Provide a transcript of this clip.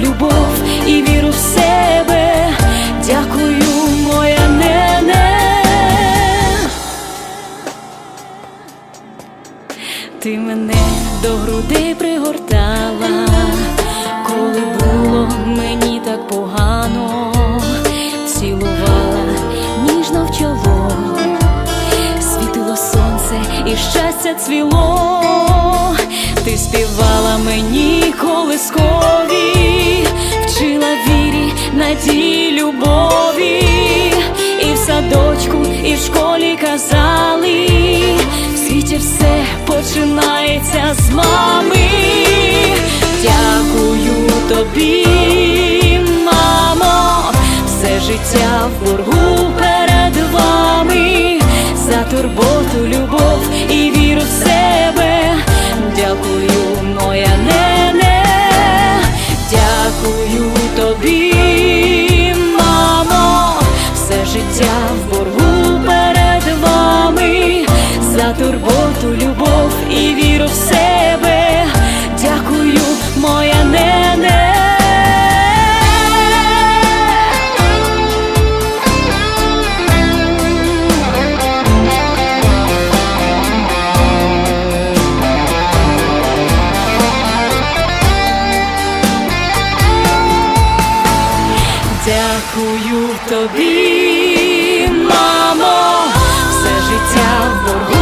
любов і віру в себе. Дякую, моя нене. Ти мене до грудей пригортала, коли було мені так погано, цілувала ніжно в чоло, світило сонце і щастя цвіло, ти співала мені колискові, вчила вірі, любові, і в садочку, і в школі казали, в світі все починається з мами. Дякую тобі, мамо, все життя в боргу перед вами, за турботу, віру в себе, дякую, моя нене. Дякую тобі, мамо, все життя в боргу.